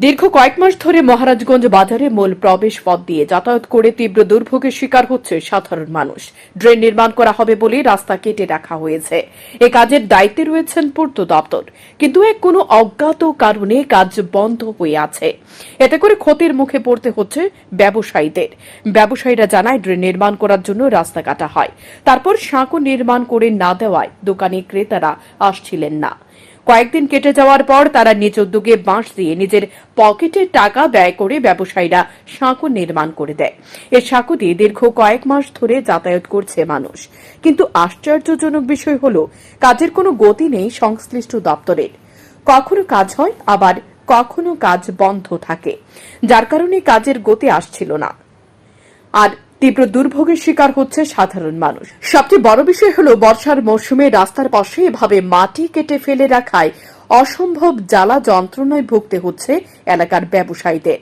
দীর্ঘ কয়েক মাস ধরে মহারাজগঞ্জ বাজারে মূল প্রবেশ পথ দিয়ে যাতায়াত করে তীব্র দুর্ভোগের শিকার হচ্ছে সাধারণ মানুষ। ড্রেন নির্মাণ করা হবে বলে রাস্তা কেটে রাখা হয়েছে। এ কাজের দায়িত্বে রয়েছেন পূর্ত দপ্তর। কিন্তু এক কোনো অজ্ঞাত কারণে কাজ বন্ধ হয়ে আছে। এতে করে ক্ষতির মুখে পড়তে হচ্ছে ব্যবসায়ীদের। ব্যবসায়ীরা জানায়, ড্রেন নির্মাণ করার জন্য রাস্তা কাটা হয়। তারপর সাঁকো নির্মাণ করে না দেওয়ায় দোকানে ক্রেতারা আসছিলেন না। কয়েকদিন কেটে যাওয়ার পর তারা নিজ উদ্যোগে বাঁশ দিয়ে নিজের পকেটের টাকা ব্যয় করে ব্যবসায়ীরা সাঁকো নির্মাণ করে দেয়। এই সাঁকো দিয়ে দীর্ঘ কয়েক মাস ধরে যাতায়াত করছে মানুষ। কিন্তু আশ্চর্যজনক বিষয় হল, কাজের কোনো গতি নেই সংশ্লিষ্ট দপ্তরের। কখনো কাজ হয়, আবার কখনো কাজ বন্ধ থাকে। যার কারণে কাজের গতি আসছিল না। আর তীব্র দুর্ভোগের শিকার হচ্ছে সাধারণ মানুষ। সবচেয়ে বড় বিষয় হল, বর্ষার মৌসুমে রাস্তার পাশে এভাবে মাটি কেটে ফেলে রাখায় অসম্ভব জ্বালা যন্ত্রণায় ভুগতে হচ্ছে এলাকার ব্যবসায়ীদের।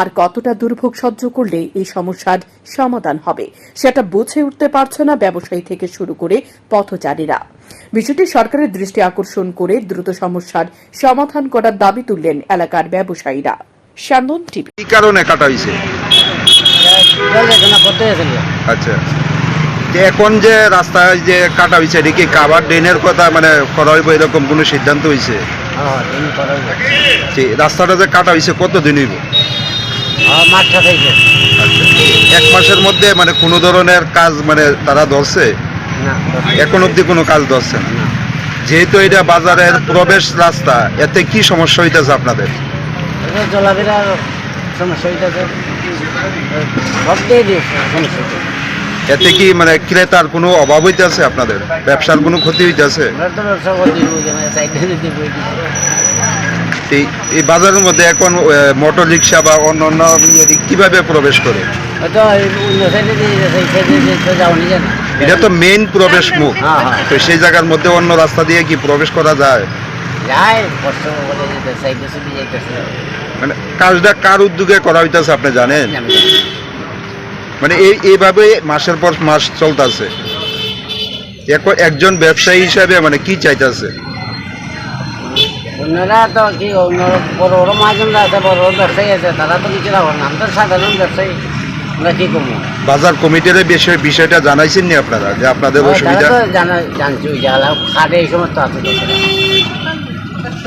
আর কতটা দুর্ভোগ সহ্য করলে এই সমস্যার সমাধান হবে, সেটা বুঝে উঠতে পারছে না ব্যবসায়ী থেকে শুরু করে পথচারীরা। বিষয়টি সরকারের দৃষ্টি আকর্ষণ করে দ্রুত সমস্যার সমাধান করার দাবি তুললেন এলাকার ব্যবসায়ীরা। কারণে কাটা হয়েছে জল যেত না করতে গেছিল আচ্ছা। এখন যে রাস্তায় যে কাটা হয়েছে এটা কি কাবার ড্রেনের কথা মানে করা হইব এরকম কোনো সিদ্ধান্ত হয়েছে হ্যাঁ রাস্তাটা যে কাটা হয়েছে কত দিন হইব? আচ্ছা। এক মাসের মধ্যে মানে কোনো ধরনের কাজ মানে তারা ধরছে? এখন অবধি কোনো কাজ ধরছে না। যেহেতু এটা বাজারের প্রবেশ রাস্তা, এতে কি সমস্যা হইতেছে আপনাদের? সমস্যা হইতেছে সব দিয়ে দিয়েছে সমস্যা হইতাছে। এতে কি মানে ক্রেতার কোনো অভাব হইতেছে আপনাদের? ব্যবসার কোনো ক্ষতি হইতেছে? আমরা তো ব্যবসা করে দিব যে মানে সাইডে যদি বই দিচ্ছে এই বাজারের মধ্যে এখন মোটর রিক্সা বা অন্য অন্য ইয়ে কীভাবে প্রবেশ করে? হয়তো এই অন্য সাইডে দিয়ে দিয়েছে, এই সাইডে দিয়ে তো যাওয়া নিয়ে এটা তো মেইন প্রবেশ মুখ। হ্যাঁ, হ্যাঁ। তো সেই জায়গার মধ্যে অন্য রাস্তা দিয়ে কি প্রবেশ করা যায়? যায় কষ্ট করে যেতে সাইডে সুদি যাইতেছে। মানে কাজটা কার উদ্যোগে করা হইতেছে আপনি জানেন? মানে এই এইভাবে মাসের পর মাস চলতেছে। একজন ব্যবসায়ী হিসাবে মানে কি চাইতেছে? অন্যরা তো কি বড় বড় মহাজনরা আছে বড় বড় ব্যবসায়ী আছে তারা তো কিছু রাখো না। আমি তো সাধারণ ব্যবসায়ী আমরা কি করব? বাজার কমিটির বিষয় বিষয়টা জানাইছেন নি আপনারা? যে আপনাদের তারা অসুবিধা জানা জানছি খাটে এই সমস্ত আছে।